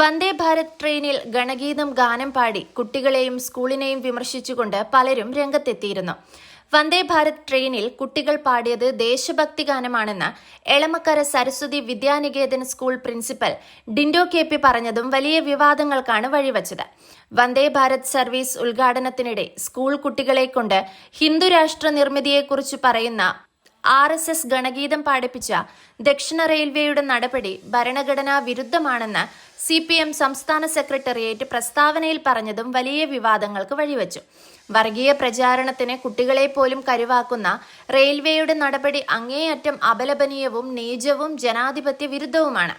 വന്ദേ ഭാരത് ട്രെയിനിൽ ഗണഗീതം ഗാനം പാടി കുട്ടികളെയും സ്കൂളിനെയും വിമർശിച്ചുകൊണ്ട് പലരും രംഗത്തെത്തിയിരുന്നു. വന്ദേ ഭാരത് ട്രെയിനിൽ കുട്ടികൾ പാടിയത് ദേശഭക്തി ഗാനമാണെന്ന് Elamakkara Saraswati Vidyaniketan school principal Dindo K P പറഞ്ഞതും വലിയ വിവാദങ്ങൾക്കാണ് വഴിവച്ചത്. വന്ദേ ഭാരത് സർവീസ് ഉദ്ഘാടനത്തിനിടെ സ്കൂൾ കുട്ടികളെ കൊണ്ട് ഹിന്ദുരാഷ്ട്ര നിർമ്മിതിയെക്കുറിച്ച് പറയുന്ന ആർ എസ് എസ് ഗണഗീതം പാടിപ്പിച്ച ദക്ഷിണ റെയിൽവേയുടെ നടപടി ഭരണഘടനാ വിരുദ്ധമാണെന്ന് സി പി എം സംസ്ഥാന സെക്രട്ടേറിയറ്റ് പ്രസ്താവനയിൽ പറഞ്ഞതും വലിയ വിവാദങ്ങൾക്ക് വഴിവെച്ചു. വർഗീയ പ്രചാരണത്തിന് കുട്ടികളെ പോലും കരുവാക്കുന്ന റെയിൽവേയുടെ നടപടി അങ്ങേയറ്റം അപലപനീയവും നീചവും ജനാധിപത്യ വിരുദ്ധവുമാണ്.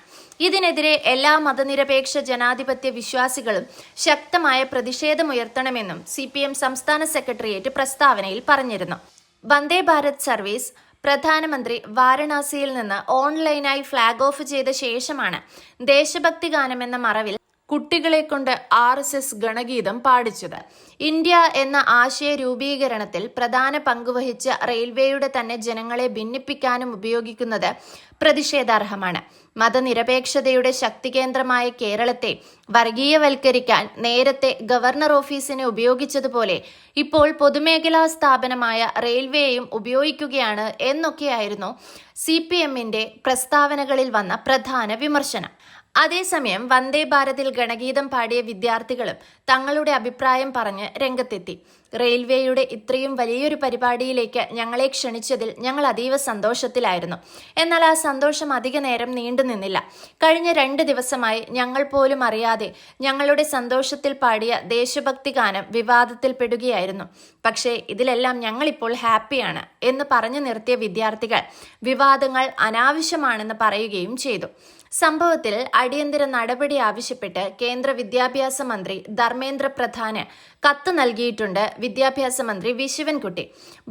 ഇതിനെതിരെ എല്ലാ മതനിരപേക്ഷ ജനാധിപത്യ വിശ്വാസികളും ശക്തമായ പ്രതിഷേധമുയർത്തണമെന്നും സി പി എം സംസ്ഥാന സെക്രട്ടേറിയറ്റ് പ്രസ്താവനയിൽ പറഞ്ഞിരുന്നു. വന്ദേ ഭാരത് സർവീസ് പ്രധാനമന്ത്രി വാരണാസിയിൽ നിന്ന് ഓൺലൈനായി ഫ്ളാഗ് ഓഫ് ചെയ്ത ശേഷമാണ് ദേശഭക്തി ഗാനമെന്ന മറവിൽ കുട്ടികളെ കൊണ്ട് ആർ എസ് എസ് ഗണഗീതം പാടിച്ചത്. ഇന്ത്യ എന്ന ആശയ രൂപീകരണത്തിൽ പ്രധാന പങ്കുവഹിച്ച റെയിൽവേയുടെ തന്നെ ജനങ്ങളെ ഭിന്നിപ്പിക്കാനും ഉപയോഗിക്കുന്നത് പ്രതിഷേധാർഹമാണ്. മതനിരപേക്ഷതയുടെ ശക്തികേന്ദ്രമായ കേരളത്തെ വർഗീയവൽക്കരിക്കാൻ നേരത്തെ ഗവർണർ ഓഫീസിനെ ഉപയോഗിച്ചതുപോലെ ഇപ്പോൾ പൊതുമേഖലാ സ്ഥാപനമായ റെയിൽവേയും ഉപയോഗിക്കുകയാണ് എന്നൊക്കെയായിരുന്നു സി പി എമ്മിന്റെ പ്രസ്താവനകളിൽ വന്ന പ്രധാന വിമർശനം. അതേസമയം വന്ദേ ഭാരതിൽ ഗണഗീതം പാടിയ വിദ്യാർത്ഥികളും തങ്ങളുടെ അഭിപ്രായം പറഞ്ഞ് രംഗത്തെത്തി. റെയിൽവേയുടെ ഇത്രയും വലിയൊരു പരിപാടിയിലേക്ക് ഞങ്ങളെ ക്ഷണിച്ചതിൽ ഞങ്ങൾ അതീവ സന്തോഷത്തിലായിരുന്നു. എന്നാൽ ആ സന്തോഷം അധിക നേരം നീണ്ടു നിന്നില്ല. കഴിഞ്ഞ രണ്ട് ദിവസമായി ഞങ്ങൾ പോലും അറിയാതെ ഞങ്ങളുടെ സന്തോഷത്തിൽ പാടിയ ദേശഭക്തി ഗാനം വിവാദത്തിൽപ്പെടുകയായിരുന്നു പക്ഷേ ഇതിലെല്ലാം ഞങ്ങളിപ്പോൾ ഹാപ്പിയാണ് എന്ന് പറഞ്ഞു നിർത്തിയ വിദ്യാർത്ഥികൾ വിവാദങ്ങൾ അനാവശ്യമാണെന്ന് പറയുകയും ചെയ്തു. സംഭവത്തിൽ അടിയന്തര നടപടി ആവശ്യപ്പെട്ട് കേന്ദ്ര വിദ്യാഭ്യാസ മന്ത്രി ധർമ്മേന്ദ്ര പ്രധാന് കത്ത് നൽകിയിട്ടുണ്ട് വിദ്യാഭ്യാസ മന്ത്രി വി. ശിവൻകുട്ടി.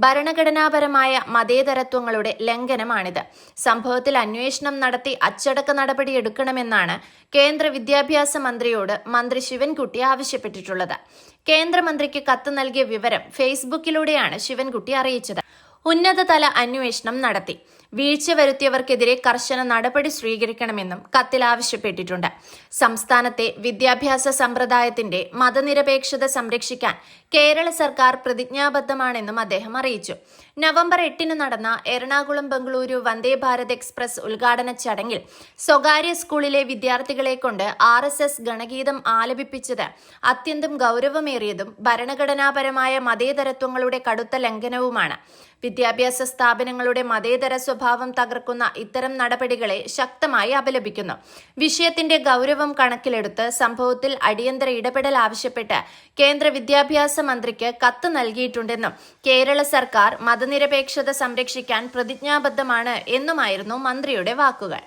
ഭരണഘടനാപരമായ മതേതരത്വങ്ങളുടെ ലംഘനമാണിത്. സംഭവത്തിൽ അന്വേഷണം നടത്തി അച്ചടക്ക നടപടി എടുക്കണമെന്നാണ് കേന്ദ്ര വിദ്യാഭ്യാസ മന്ത്രിയോട് മന്ത്രി ശിവൻകുട്ടി ആവശ്യപ്പെട്ടിട്ടുള്ളത്. കേന്ദ്രമന്ത്രിക്ക് കത്ത് നൽകിയ വിവരം ഫേസ്ബുക്കിലൂടെയാണ് ശിവൻകുട്ടി അറിയിച്ചത്. ഉന്നതതല അന്വേഷണം നടത്തി. വീഴ്ച വരുത്തിയവർക്കെതിരെ കർശന നടപടി സ്വീകരിക്കണമെന്നും കത്തിൽ ആവശ്യപ്പെട്ടിട്ടുണ്ട്. സംസ്ഥാനത്തെ വിദ്യാഭ്യാസ സമ്പ്രദായത്തിന്റെ മതനിരപേക്ഷത സംരക്ഷിക്കാൻ കേരള സർക്കാർ പ്രതിജ്ഞാബദ്ധമാണെന്നും അദ്ദേഹം അറിയിച്ചു. നവംബർ എട്ടിന് നടന്ന എറണാകുളം ബംഗളൂരു വന്ദേ ഭാരത് എക്സ്പ്രസ് ഉദ്ഘാടന ചടങ്ങിൽ സ്വകാര്യ സ്കൂളിലെ വിദ്യാർത്ഥികളെ കൊണ്ട് ആർ എസ് എസ് ഗണഗീതം ആലപിപ്പിച്ചത് അത്യന്തം ഗൗരവമേറിയതും ഭരണഘടനാപരമായ മതേതരത്വങ്ങളുടെ കടുത്ത ലംഘനവുമാണ്. വിദ്യാഭ്യാസ സ്ഥാപനങ്ങളുടെ മതേതര സ്വഭാവം തകർക്കുന്ന ഇത്തരം നടപടികളെ ശക്തമായി അപലപിക്കുന്നു. വിഷയത്തിന്റെ ഗൗരവം കണക്കിലെടുത്ത് സംഭവത്തിൽ അടിയന്തര ഇടപെടൽ ആവശ്യപ്പെട്ട് കേന്ദ്ര വിദ്യാഭ്യാസ മന്ത്രിക്ക് കത്ത് നൽകിയിട്ടുണ്ടെന്നും കേരള സർക്കാർ മതനിരപേക്ഷത സംരക്ഷിക്കാൻ പ്രതിജ്ഞാബദ്ധമാണ് എന്നുമായിരുന്നു മന്ത്രിയുടെ വാക്കുകൾ.